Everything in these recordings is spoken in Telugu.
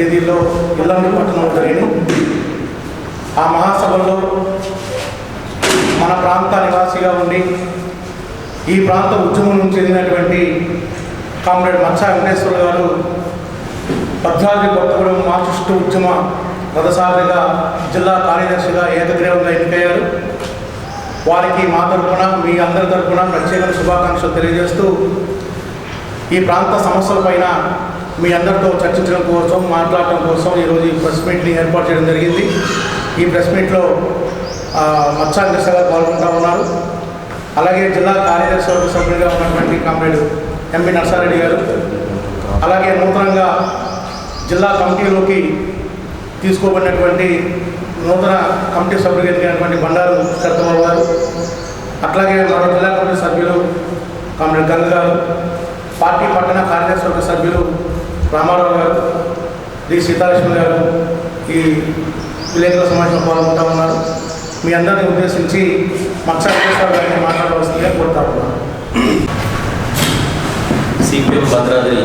ఒకటి తేదీల్లో ఇల్లందు పట్టణం జరిగింది ఆ మహాసభలో మన ప్రాంత నివాసిగా ఉండి ఈ ప్రాంత ఉద్యమం నుంచి చెందినటువంటి కామ్రేడ్ మత్సా వెంకటేశ్వర గారు భద్రాద్రి కొత్తగూడెం మార్చిస్టు ఉద్యమ రథసారిగా జిల్లా కార్యదర్శిగా ఏకగ్రీవంగా ఎన్నికయ్యారు. వారికి మా తరపున మీ అందరి తరఫున ప్రత్యేక శుభాకాంక్షలు తెలియజేస్తూ ఈ ప్రాంత సమస్యలపైన మీ అందరితో చర్చించడం కోసం మాట్లాడటం కోసం ఈరోజు ఈ ప్రెస్ మీట్ని ఏర్పాటు చేయడం జరిగింది. ఈ ప్రెస్ మీట్లో ఆ, మచ్చా పాల్గొంటూ ఉన్నారు. అలాగే జిల్లా కార్యదర్శి సభ్యులుగా ఉన్నటువంటి కామ్రేడ్ ఎంపీ నర్సారెడ్డి గారు. అలాగే నూతనంగా జిల్లా కమిటీలోకి తీసుకోబడినటువంటి నూతన కమిటీ సభ్యులు ఎన్నికైనటువంటి బండారు కర్తమల్ గారు. అట్లాగే మరో జిల్లా కమిటీ సభ్యులు కామ్రేడ్ గంగ గారు. పార్టీ పట్టణ కార్యదర్శి సభ్యులు రామారావు గారు డి. సీతాలక్ష్మి గారు ఈ విలేకరుల సమావేశంలో పాల్గొంటా ఉన్నారు. మీ అందరిని ఉద్దేశించి మత్స్య గారిని మాట్లాడవలసిందిగా కోరుతా ఉన్నాను. సిపిఎం భద్రాద్రి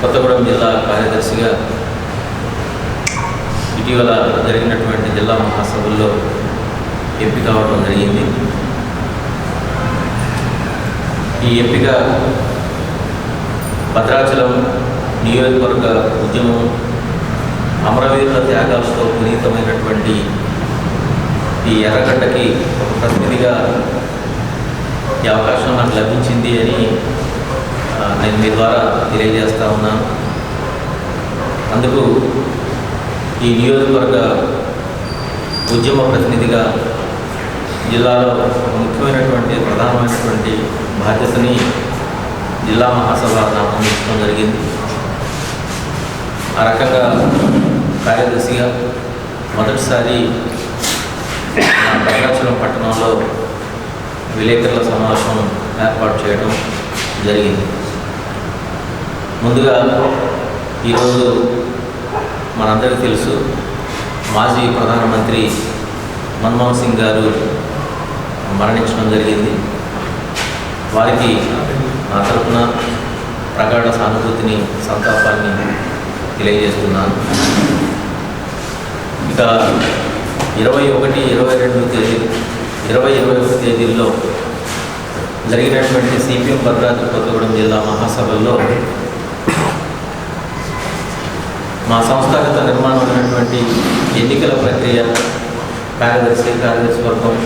కొత్తగూడెం జిల్లా కార్యదర్శిగా ఇటీవల జరిగినటువంటి జిల్లా మహాసభల్లో ఎంపిక అవడం జరిగింది. ఈ ఎంపిక భద్రాచలం నియోజకవర్గ ఉద్యమం అమరవీరుల త్యాగాలతో పునీతమైనటువంటి ఈ ఎర్రగడ్డకి ఒక ప్రతినిధిగా ఈ అవకాశం నాకు లభించింది అని నేను మీ ద్వారా తెలియజేస్తా ఉన్నాను అందుకు ఈ నియోజకవర్గ ఉద్యమ ప్రతినిధిగా జిల్లాలో ముఖ్యమైనటువంటి ప్రధానమైనటువంటి బాధ్యతని జిల్లా మహాసభ నాకు అందించడం జరిగింది. ఆ రకంగా కార్యదర్శిగా మొదటిసారి భద్రాచలం పట్టణంలో విలేకరుల సమావేశం ఏర్పాటు చేయడం జరిగింది. ముందుగా ఈరోజు మనందరికీ తెలుసు మాజీ ప్రధానమంత్రి మన్మోహన్ సింగ్ గారు మరణించడం జరిగింది. వారికి నా తరపున ప్రగాఢ సానుభూతిని సంతాపాన్ని తెలియజేస్తున్నాను. ఇక ఇరవై ఒకటి ఇరవై రెండు తేదీ ఇరవై ఇరవై ఒకటి తేదీల్లో జరిగినటువంటి సిపిఎం భద్రాద్రి కొత్తగూడెం జిల్లా మహాసభల్లో మా సంస్థాగత నిర్మాణమైనటువంటి ఎన్నికల ప్రక్రియ కార్యదర్శి కార్యదర్శి వర్గం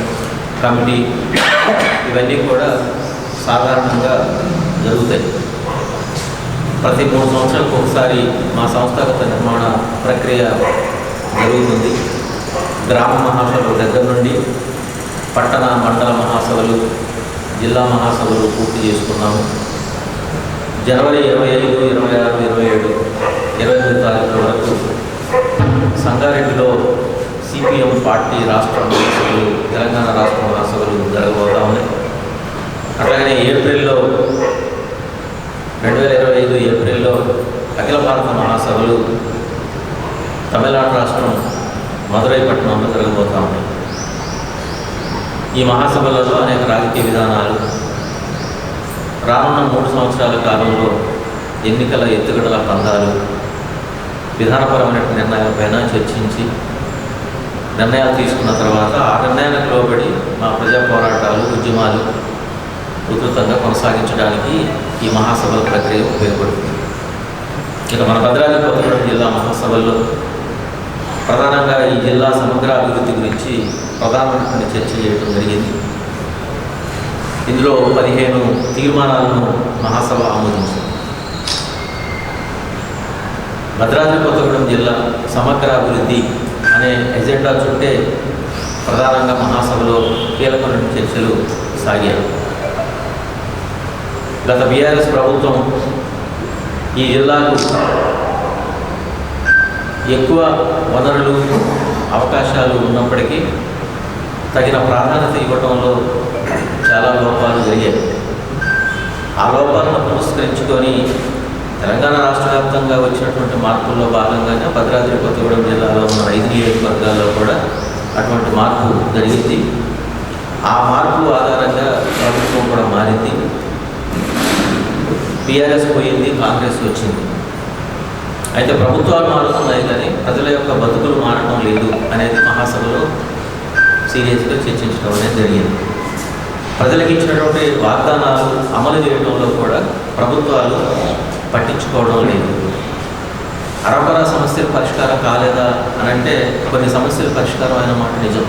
కమిటీ ఇవన్నీ కూడా సాధారణంగా జరుగుతాయి. ప్రతి మూడు సంవత్సరాలకు ఒకసారి మా సంస్థాగత నిర్మాణ ప్రక్రియ జరుగుతుంది. గ్రామ మహాసభల దగ్గర నుండి పట్టణ మండల మహాసభలు జిల్లా మహాసభలు పూర్తి చేసుకున్నాము. జనవరి ఇరవై ఐదు ఇరవై ఆరు ఇరవై ఏడు ఇరవై ఎనిమిది తారీఖుల వరకు సంగారెడ్డిలో సిపిఎం పార్టీ రాష్ట్ర మహాసభలు తెలంగాణ రాష్ట్ర మహాసభలు జరగబోతా ఉన్నాయి. అట్లాగనే ఏప్రిల్లో రెండు వేల ఇరవై ఐదు ఏప్రిల్లో అఖిల భారత మహాసభలు తమిళనాడు రాష్ట్రం మదురై పట్టణంలో జరగబోతా ఉన్నాయి. ఈ మహాసభలలో అనేక రాజకీయ విధానాలు రానున్న మూడు సంవత్సరాల కాలంలో ఎన్నికల ఎత్తుగడల పందాలు విధానపరమైన నిర్ణయాలపైన చర్చించి నిర్ణయాలు తీసుకున్న తర్వాత ఆ నిర్ణయాలకు లోబడి మా ప్రజా పోరాటాలు ఉద్యమాలు ఉధృతంగా కొనసాగించడానికి ఈ మహాసభల ప్రక్రియ ఉపయోగపడుతుంది. ఇక మన భద్రాద్రి కొత్తగూడెం జిల్లా మహాసభల్లో ప్రధానంగా ఈ జిల్లా సమగ్ర అభివృద్ధి గురించి ప్రధానమైనటువంటి చర్చ చేయడం జరిగింది. ఇందులో పదిహేను తీర్మానాలను మహాసభ ఆమోదించింది. భద్రాద్రి కొత్తగూడెం జిల్లా సమగ్ర అభివృద్ధి అనే ఎజెండా చుట్టే ప్రధానంగా మహాసభలో కీలకమైన చర్చలు సాగాయి. గత బీఆర్ఎస్ ప్రభుత్వం ఈ జిల్లాకు ఎక్కువ వనరులు అవకాశాలు ఉన్నప్పటికీ తగిన ప్రాధాన్యత ఇవ్వటంలో చాలా లోపాలు జరిగాయి. ఆ లోపాలను పురస్కరించుకొని తెలంగాణ రాష్ట్ర వ్యాప్తంగా వచ్చినటువంటి మార్పుల్లో భాగంగానే భద్రాద్రి కొత్తగూడెం జిల్లాలో ఉన్న ఐదు నియోజకవర్గాల్లో కూడా అటువంటి మార్పు జరిగింది. ఆ మార్పు ఆధారంగా ప్రభుత్వం కూడా మారింది. బీఆర్ఎస్ పోయింది కాంగ్రెస్ వచ్చింది. అయితే ప్రభుత్వాలు మారుతున్నాయి కానీ ప్రజల యొక్క బతుకులు మారడం లేదు అనేది మహాసభలో సీరియస్గా చర్చించడం అనేది జరిగింది. ప్రజలకు ఇచ్చినటువంటి వాగ్దానాలు అమలు చేయడంలో కూడా ప్రభుత్వాలు పట్టించుకోవడం లేదు. అరపరా సమస్యలు పరిష్కారం కాలేదా అని అంటే కొన్ని సమస్యలు పరిష్కారం అయిన మాట నిజం.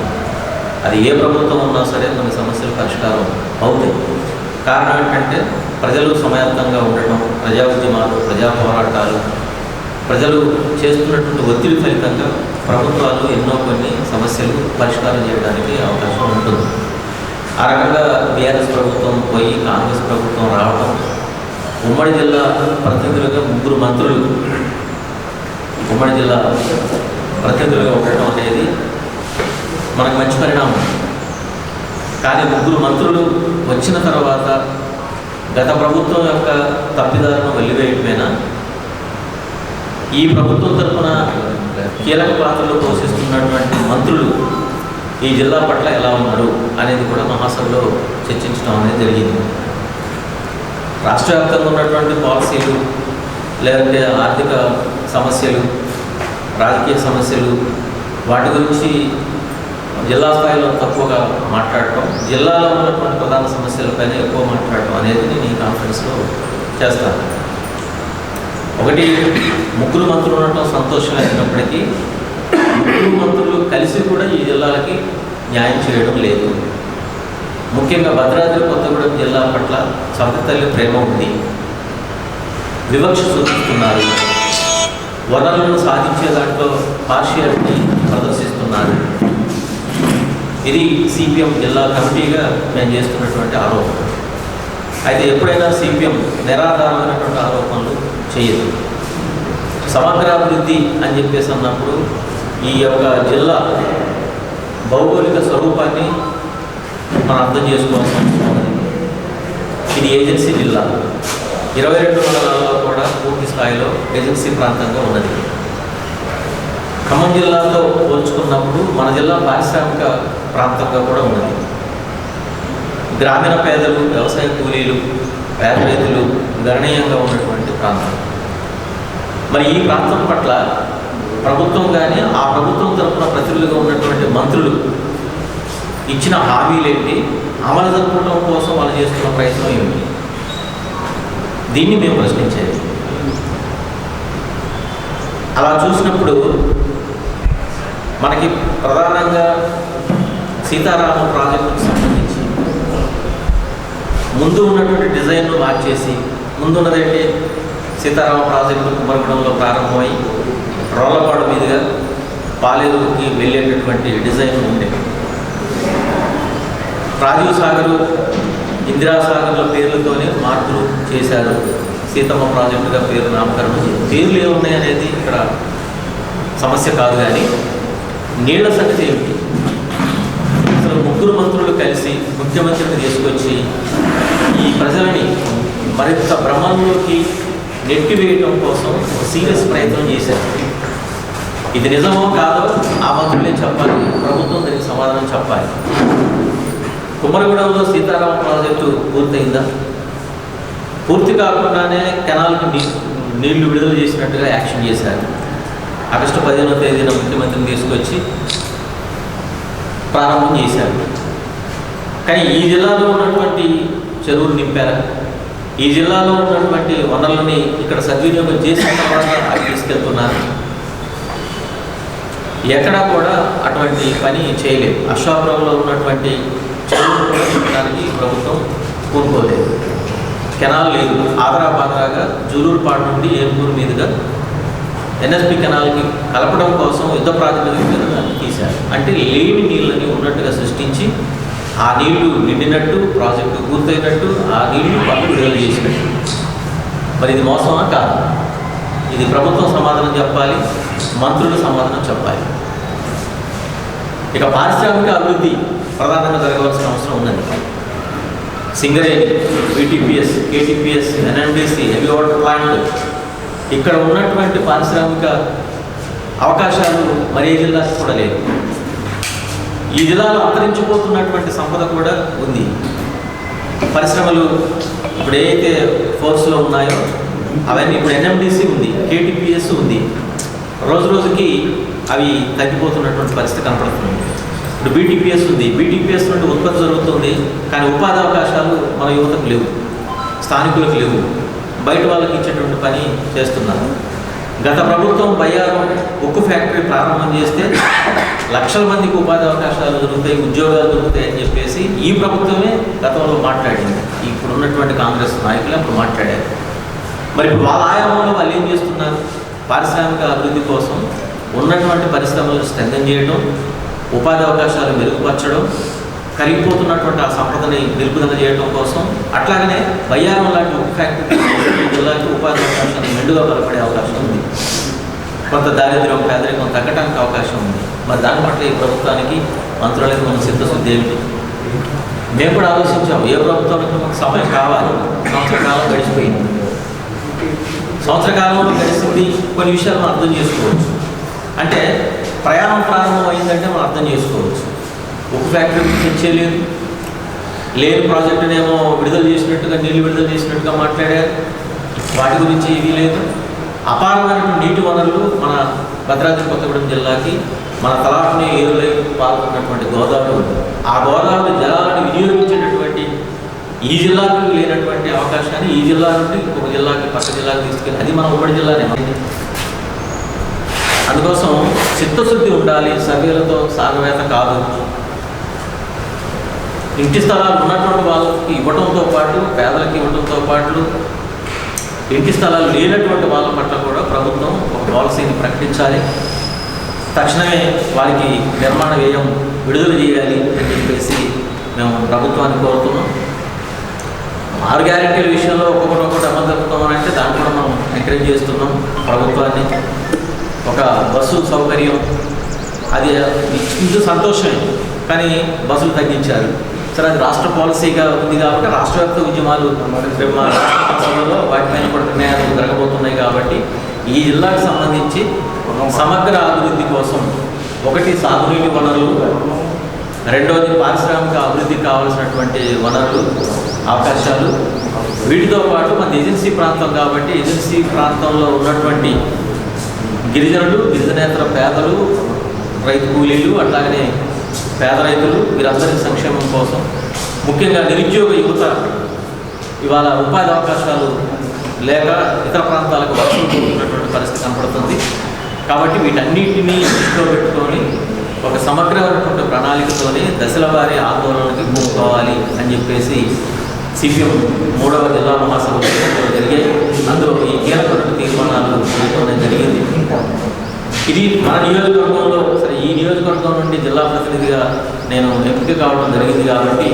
అది ఏ ప్రభుత్వం ఉన్నా సరే కొన్ని సమస్యలు పరిష్కారం అవుతాయి. కారణం ఏంటంటే ప్రజలు సమయార్థంగా ఉండటం ప్రజా ఉద్యమాలు ప్రజా పోరాటాలు ప్రజలు చేస్తున్నటువంటి ఒత్తిడి ఫలితంగా ప్రభుత్వాలు ఎన్నో కొన్ని సమస్యలు పరిష్కారం చేయడానికి అవకాశం ఉంటుంది. ఆ రకంగా బీఆర్ఎస్ ప్రభుత్వం పోయి కాంగ్రెస్ ప్రభుత్వం రావడం ఉమ్మడి జిల్లా ప్రతినిధులుగా ముగ్గురు మంత్రులు ఉమ్మడి జిల్లా ప్రతినిధులుగా ఉండటం అనేది మనకు మంచి పరిణామం. కానీ ముగ్గురు మంత్రులు వచ్చిన తర్వాత గత ప్రభుత్వం యొక్క తప్పిదారును వెల్లివేయటమేనా ఈ ప్రభుత్వం తరఫున కీలక పాత్రలు పోషిస్తున్నటువంటి మంత్రులు ఈ జిల్లా పట్ల ఎలా ఉన్నారు అనేది కూడా మహాసభలో చర్చించడం అనేది జరిగింది. రాష్ట్ర వ్యాప్తంగా ఉన్నటువంటి పాలసీలు లేదంటే ఆర్థిక సమస్యలు రాజకీయ సమస్యలు వాటి గురించి జిల్లా స్థాయిలో తక్కువగా మాట్లాడటం జిల్లాలో ఉన్నటువంటి ప్రధాన సమస్యలపైన ఎక్కువ మాట్లాడటం అనేది నేను ఈ కాన్ఫరెన్స్లో చేస్తాను. ఒకటి ముగ్గురు మంత్రులు ఉండటం సంతోషం అయినప్పటికీ ముగ్గురు మంత్రులు కలిసి కూడా ఈ జిల్లాలకి న్యాయం చేయడం లేదు. ముఖ్యంగా భద్రాద్రి కొత్తగూడెం జిల్లా పట్ల సవతల్లి ప్రేమ ఉంది. వివక్ష చూపిస్తున్నారు. వనరులను సాధించే దాంట్లో పార్షియాలిటీ ప్రదర్శిస్తున్నారు. ఇది సిపిఎం జిల్లా కమిటీగా మేము చేస్తున్నటువంటి ఆరోపణ అయితే ఎప్పుడైనా సిపిఎం నిరాధారమైనటువంటి ఆరోపణలు చేయదు. సమగ్రాభివృద్ధి అని చెప్పేసి అన్నప్పుడు ఈ యొక్క జిల్లా భౌగోళిక స్వరూపాన్ని మనం అర్థం చేసుకోవాల్సిన అవసరం ఉంది. ఇది ఏజెన్సీ జిల్లా. ఇరవై రెండు మండలాల్లో కూడా పూర్తి స్థాయిలో ఏజెన్సీ ప్రాంతంగా ఉన్నది. ఖమ్మం జిల్లాతో పోల్చుకున్నప్పుడు మన జిల్లా పారిశ్రామిక ప్రాంతంగా కూడా ఉన్నది. గ్రామీణ పేదలు వ్యవసాయ కూలీలు పేద రైతులు గణనీయంగా ఉన్నటువంటి ప్రాంతం. మరి ఈ ప్రాంతం పట్ల ప్రభుత్వం కానీ ఆ ప్రభుత్వం తరఫున ప్రతినిధులుగా ఉన్నటువంటి మంత్రులు ఇచ్చిన హామీలేంటి? అమలు జరపడం కోసం వాళ్ళు చేస్తున్న ప్రయత్నం ఏమిటి? దీన్ని మేము ప్రశ్నించేది. అలా చూసినప్పుడు మనకి ప్రధానంగా సీతారామ ప్రాజెక్టుకు సంబంధించి ముందు ఉన్నటువంటి డిజైన్ను మార్చేసి ముందు సీతారామ ప్రాజెక్టు కుమరగడంలో ప్రారంభమై రోలపాడు మీదుగా పాలేరుకి వెళ్ళేటటువంటి డిజైన్ ఉండే రాజీవ్ సాగర్ ఇందిరాసాగర్ల పేర్లతోనే మార్పులు చేశారు. సీతమ్మ ప్రాజెక్టుగా పేరు నామకరణం పేర్లు ఏమున్నాయి అనేది ఇక్కడ సమస్య కాదు కానీ నీళ్ళ సంగతి ఏమిటి? అసలు ముగ్గురు మంత్రులు కలిసి ముఖ్యమంత్రిని తీసుకొచ్చి ఈ ప్రజలని మరింత భ్రమంలోకి నెట్టివేయటం కోసం సీరియస్ ప్రయత్నం చేశారు. ఇది నిజమో కాదో ఆ మంత్రులే చెప్పాలి ప్రభుత్వం దానికి సమాధానం చెప్పాలి. కుమ్మరిగూడెంలో సీతారామ ప్రాజెక్టు పూర్తయిందా? పూర్తి కాకుండానే కెనాల్కి నీళ్ళు విడుదల చేసినట్టుగా యాక్షన్ చేశారు. ఆగస్టు పదిహేనో తేదీన ముఖ్యమంత్రిని తీసుకొచ్చి ప్రారంభం చేశారు. కానీ ఈ జిల్లాలో ఉన్నటువంటి చెరువులు నింపారా? ఈ జిల్లాలో ఉన్నటువంటి వనరులని ఇక్కడ సద్వినియోగం చేసిన తర్వాత అవి తీసుకెళ్తున్నారు. ఎక్కడా కూడా అటువంటి పని చేయలేదు. అశోకరంలో ఉన్నటువంటి చెరువులు కూడా ప్రభుత్వం కూనుకోలేదు కెనాల్ లేదు. ఆదరా బాదరాగా జూలూరుపాడు నుండి ఏలూరు మీదుగా ఎన్ఎస్పి కెనాల్కి కలపడం కోసం యుద్ధ ప్రాతిపదిక తీశారు. అంటే లేని నీళ్ళని ఉన్నట్టుగా సృష్టించి ఆ నీళ్ళు నిండినట్టు ప్రాజెక్టు పూర్తయినట్టు ఆ నీళ్ళు పనులు విడుదల చేసినట్టు. మరి ఇది మోసమా కాదు? ఇది ప్రభుత్వం సమాధానం చెప్పాలి మంత్రులు సమాధానం చెప్పాలి. ఇక పారిశ్రామిక అభివృద్ధి ప్రధానంగా జరగవలసిన అవసరం ఉందండి. Singareni BTPS KTPS NMDC heavy water plant ఇక్కడ ఉన్నటువంటి పారిశ్రామిక అవకాశాలు మరే జిల్లాకి కూడా లేవు. ఈ జిల్లాలో అంతరించిపోతున్నటువంటి సంపద కూడా ఉంది. పరిశ్రమలు ఇప్పుడు ఏదైతే ఫోర్స్లో ఉన్నాయో అవన్నీ ఇప్పుడు ఎన్ఎండిసి ఉంది కేటీపీఎస్ ఉంది. రోజు రోజుకి అవి తగ్గిపోతున్నటువంటి పరిస్థితి కనపడుతుంది. ఇప్పుడు బీటీపీఎస్ ఉంది. బీటీపీఎస్ నుండి ఉత్పత్తి జరుగుతుంది కానీ ఉపాధి అవకాశాలు మన యువతకు లేవు స్థానికులకు లేవు. బయట వాళ్ళకి ఇచ్చేటువంటి పని చేస్తున్నారు. గత ప్రభుత్వం బయ్యారం ఉక్కు ఫ్యాక్టరీ ప్రారంభం చేస్తే లక్షల మందికి ఉపాధి అవకాశాలు దొరుకుతాయి ఉద్యోగాలు దొరుకుతాయి అని చెప్పేసి ఈ ప్రభుత్వమే గతంలో మాట్లాడింది. ఇప్పుడు ఉన్నటువంటి కాంగ్రెస్ నాయకులు అప్పుడు మాట్లాడారు. మరి ఇప్పుడు వాళ్ళ ఆయామంలో వాళ్ళు ఏం చేస్తున్నారు? పారిశ్రామిక అభివృద్ధి కోసం ఉన్నటువంటి పరిశ్రమలు స్ట్రెంథన్ చేయడం ఉపాధి అవకాశాలు మెరుగుపరచడం కరిగిపోతున్నటువంటి ఆ సంపదని నిలుపుదల చేయడం కోసం అట్లాగనే బయ్యారం లాంటి ఉక్కు ఫ్యాక్టరీ జిల్లాకి ఉపాధి అవకాశాలు మెండుగా బలపడే అవకాశం ఉంది. కొంత దారిద్ర్యం పేదరికం తగ్గడానికి అవకాశం ఉంది. మరి దాని పట్ల ఈ ప్రభుత్వానికి మంత్రులకు మన సిద్ధశుద్ధి ఏమిటి? మేము కూడా ఆలోచించాము ఏ ప్రభుత్వానికి మాకు సమయం కావాలి? సంవత్సర కాలం గడిచిపోయింది. సంవత్సర కాలంలో గడిచింది కొన్ని విషయాలు మనం అర్థం చేసుకోవచ్చు. అంటే ప్రయాణం ప్రారంభం అయిందంటే మనం అర్థం చేసుకోవచ్చు. ఉప్పు ఫ్యాక్టరీ గురించి చేయలేదు. లేని ప్రాజెక్టునేమో విడుదల చేసినట్టుగా నీళ్ళు విడుదల చేసినట్టుగా మాట్లాడారు. వాటి గురించి ఏది లేదు. అపారమైనటువంటి నీటి వనరులు మన భద్రాద్రి కొత్తగూడెం జిల్లాకి మన తలాటిని ఏరులై పాల్గొన్నటువంటి గోదావరి ఆ గోదావరి జలాలను వినియోగించేటటువంటి ఈ జిల్లాకు లేనటువంటి అవకాశాన్ని ఈ జిల్లా నుండి ఒక జిల్లాకి పక్క జిల్లాకి తీసుకెళ్ళి అది మన ఉమ్మడి జిల్లానే. అందుకోసం చిత్తశుద్ధి ఉండాలి. సర్వేలతో సాగవేత కాదు. ఇంటి స్థలాలు ఉన్నటువంటి వాళ్ళకి ఇవ్వడంతో పాటు పేదలకు ఇవ్వడంతో పాటు ఇంటి స్థలాలు లేనటువంటి వాళ్ళ పట్ల కూడా ప్రభుత్వం ఒక పాలసీని ప్రకటించాలి. తక్షణమే వారికి నిర్మాణ వ్యయం విడుదల చేయాలి అని చెప్పేసి మేము ప్రభుత్వాన్ని కోరుతున్నాం. ఆరు గ్యారెంటీల విషయంలో ఒక్కొక్కటి ఒక్కటి అమలు జరుపుతామని అంటే దాన్ని కూడా మనం ఎంకరేజ్ చేస్తున్నాం ప్రభుత్వాన్ని. ఒక బస్సు సౌకర్యం అది ఇచ్చింది సంతోషమే కానీ బస్సులు తగ్గించారు. సార్ అది రాష్ట్ర పాలసీగా ఉంది కాబట్టి రాష్ట్ర వ్యాప్త ఉద్యమాలు రాష్ట్రంలో మా సభలో వాటిపైన కూడా నిర్ణయాలు జరగబోతున్నాయి కాబట్టి ఈ జిల్లాకు సంబంధించి సమగ్ర అభివృద్ధి కోసం ఒకటి సాగునీటి వనరులు రెండవది పారిశ్రామిక అభివృద్ధి కావాల్సినటువంటి వనరులు అవకాశాలు. వీటితో పాటు మన ఏజెన్సీ ప్రాంతం కాబట్టి ఏజెన్సీ ప్రాంతంలో ఉన్నటువంటి గిరిజనులు గిరిజనేతర పేదలు రైతు కూలీలు అట్లాగనే పేద రైతులు వీరందరి సంక్షేమం కోసం. ముఖ్యంగా నిరుద్యోగ యువత ఇవాళ ఉపాధి అవకాశాలు లేక ఇతర ప్రాంతాలకు వర్షం పోతున్నటువంటి పరిస్థితి కనపడుతుంది. కాబట్టి వీటన్నిటినీ దృష్టిలో పెట్టుకొని ఒక సమగ్రమైనటువంటి ప్రణాళికతోని దశల వారి ఆందోళనకి పూనుకోవాలి అని చెప్పేసి సిపిఎం మూడవ జిల్లా మహాసభలు జరిగాయి. అందులో ఈ కీలకమైన తీర్మానాలు జరిగింది. ఇది మన నియోజకవర్గంలో నియోజకవర్గం నుండి జిల్లా ప్రతినిధిగా నేను ఎంపిక కావడం జరిగింది కాబట్టి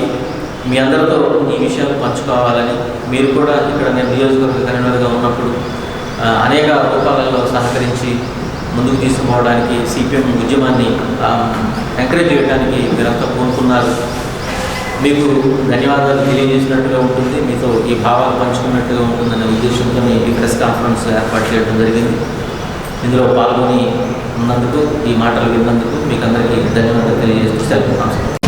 మీ అందరితో ఈ విషయాలు పంచుకోవాలని మీరు కూడా ఇక్కడ నేను నియోజకవర్గ కన్వీనర్గా ఉన్నప్పుడు అనేక రూపాలలో సహకరించి ముందుకు తీసుకుపోవడానికి సిపిఎం ఉద్యమాన్ని ఎంకరేజ్ చేయడానికి మీరంతా కోరుకున్నారు. మీకు ధన్యవాదాలు తెలియజేసినట్టుగా ఉంటుంది మీతో ఈ భావాలు పంచుకున్నట్టుగా ఉంటుందనే ఉద్దేశంతో ఈ ప్రెస్ కాన్ఫరెన్స్ ఏర్పాటు చేయడం జరిగింది. ఇందులో పాల్గొని ఉన్నందుకు ఈ మాటలు విన్నందుకు మీకు అందరికీ ధన్యవాదాలు తెలియజేస్తూ సెలవు నమస్కారం